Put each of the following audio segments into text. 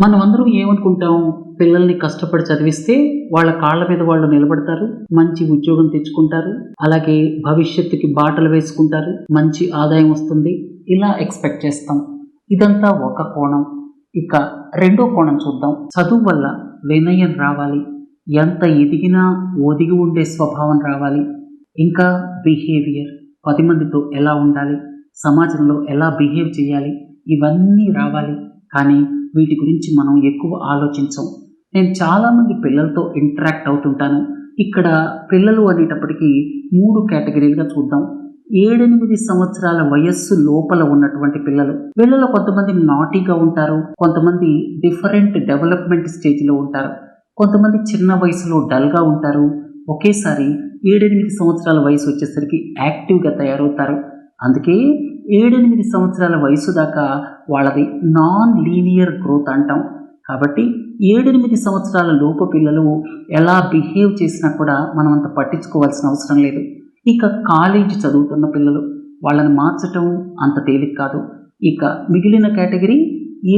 మనం అందరం ఏమనుకుంటాం? పిల్లల్ని కష్టపడి చదివిస్తే వాళ్ళ కాళ్ళ మీద వాళ్ళు నిలబడతారు మంచి ఉద్యోగం తెచ్చుకుంటారు అలాగే భవిష్యత్తుకి బాటలు వేసుకుంటారు మంచి ఆదాయం వస్తుంది ఇలా ఎక్స్పెక్ట్ చేస్తాం. ఇదంతా ఒక కోణం. ఇక రెండో కోణం చూద్దాం. చదువు వల్ల వినయం రావాలి. ఎంత ఎదిగినా ఒదిగి ఉండే స్వభావం రావాలి. ఇంకా బిహేవియర్. పది మందితో ఎలా ఉండాలి? సమాజంలో ఎలా బిహేవ్ చేయాలి? ఇవన్నీ రావాలి. కానీ వీటి గురించి మనం ఎక్కువ ఆలోచించం. నేను చాలామంది పిల్లలతో ఇంటరాక్ట్ అవుతుంటాను. ఇక్కడ పిల్లలు అనేటప్పటికీ మూడు కేటగిరీలుగా చూద్దాం. ఏడెనిమిది సంవత్సరాల వయస్సు లోపల ఉన్నటువంటి పిల్లలు. వీళ్ళలో కొంతమంది నాటీగా ఉంటారు. కొంతమంది డిఫరెంట్ డెవలప్మెంట్ స్టేజ్లో ఉంటారు. కొంతమంది చిన్న వయసులో డల్గా ఉంటారు. ఒకేసారి ఏడెనిమిది సంవత్సరాల వయసు వచ్చేసరికి యాక్టివ్గా తయారవుతారు. అందుకే ఏడెనిమిది సంవత్సరాల వయసు దాకా వాళ్ళది నాన్ లీనియర్ గ్రోత్ అంటాం. కాబట్టి ఏడెనిమిది సంవత్సరాల లోపు పిల్లలు ఎలా బిహేవ్ చేసినా కూడా మనం అంత పట్టించుకోవాల్సిన అవసరం లేదు. ఇక కాలేజీ చదువుతున్న పిల్లలు వాళ్ళని మార్చటం అంత తేలిక కాదు. ఇక మిగిలిన కేటగిరీ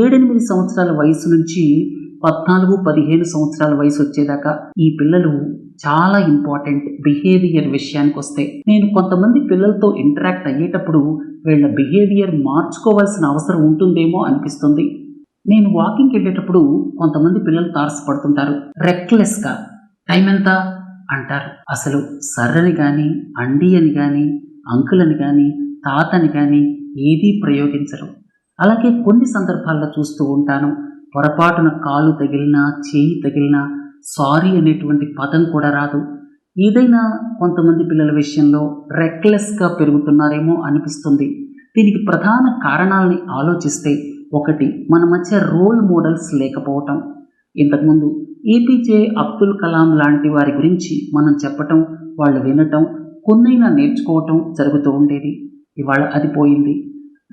ఏడెనిమిది సంవత్సరాల వయసు నుంచి పద్నాలుగు పదిహేను సంవత్సరాల వయసు వచ్చేదాకా ఈ పిల్లలు చాలా ఇంపార్టెంట్ బిహేవియర్ విషయానికి వస్తే నేను కొంతమంది పిల్లలతో ఇంటరాక్ట్ అయ్యేటప్పుడు వీళ్ళ బిహేవియర్ మార్చుకోవాల్సిన అవసరం ఉంటుందేమో అనిపిస్తుంది. నేను వాకింగ్కి వెళ్ళేటప్పుడు కొంతమంది పిల్లలు తారసపడుతుంటారు. రెక్లెస్గా టైం ఎంత? అంటారు. అసలు సర్రని కానీ అండి అని కానీ అంకుల్ అని కానీ తాతని కానీ ఏదీ ప్రయోగించరు. అలాగే కొన్ని సందర్భాల్లో చూస్తూ ఉంటాను. పొరపాటున కాలు తగిలినా చేయి తగిలినా సారీ అనేటువంటి పదం కూడా రాదు. ఏదైనా కొంతమంది పిల్లల విషయంలో రెక్లెస్గా పెరుగుతున్నారేమో అనిపిస్తుంది. దీనికి ప్రధాన కారణాలని ఆలోచిస్తే ఒకటి మన మధ్య రోల్ మోడల్స్ లేకపోవటం. ఇంతకుముందు ఏపీజే అబ్దుల్ కలాం లాంటి వారి గురించి మనం చెప్పటం వాళ్ళు వినటం కొన్నైనా నేర్చుకోవటం జరుగుతూ ఉండేది. ఇవాళ అది పోయింది.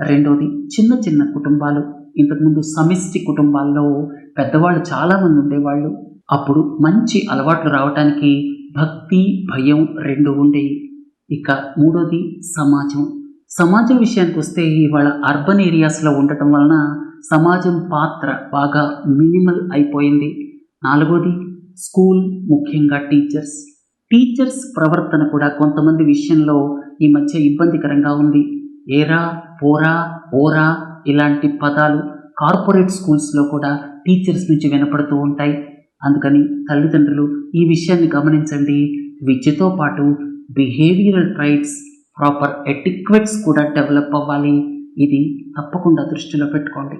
రెండోది చిన్న చిన్న కుటుంబాలు. ఇంతకుముందు సమిష్టి కుటుంబాల్లో పెద్దవాళ్ళు చాలామంది ఉండేవాళ్ళు. అప్పుడు మంచి అలవాట్లు రావటానికి భక్తి భయం రెండు ఉండేవి ఇక మూడోది సమాజం. సమాజం విషయానికి వస్తే ఇవాళ అర్బన్ ఏరియాస్లో ఉండటం వలన సమాజం పాత్ర బాగా మినిమల్ అయిపోయింది. నాలుగోది స్కూల్ ముఖ్యంగా టీచర్స్. టీచర్స్ ప్రవర్తన కూడా కొంతమంది విషయంలో ఈ మధ్య ఇబ్బందికరంగా ఉంది. ఏరా పోరా ఓరా ఇలాంటి పదాలు కార్పొరేట్ స్కూల్స్లో కూడా టీచర్స్ నుంచి వినపడుతూ ఉంటాయి. అందుకని తల్లిదండ్రులు ఈ విషయాన్ని గమనించండి. విద్యతో పాటు బిహేవియరల్ ట్రైట్స్ ప్రాపర్ ఎటిక్వెట్స్ కూడా డెవలప్ అవ్వాలి. ఇది తప్పకుండా దృష్టిలో పెట్టుకోండి.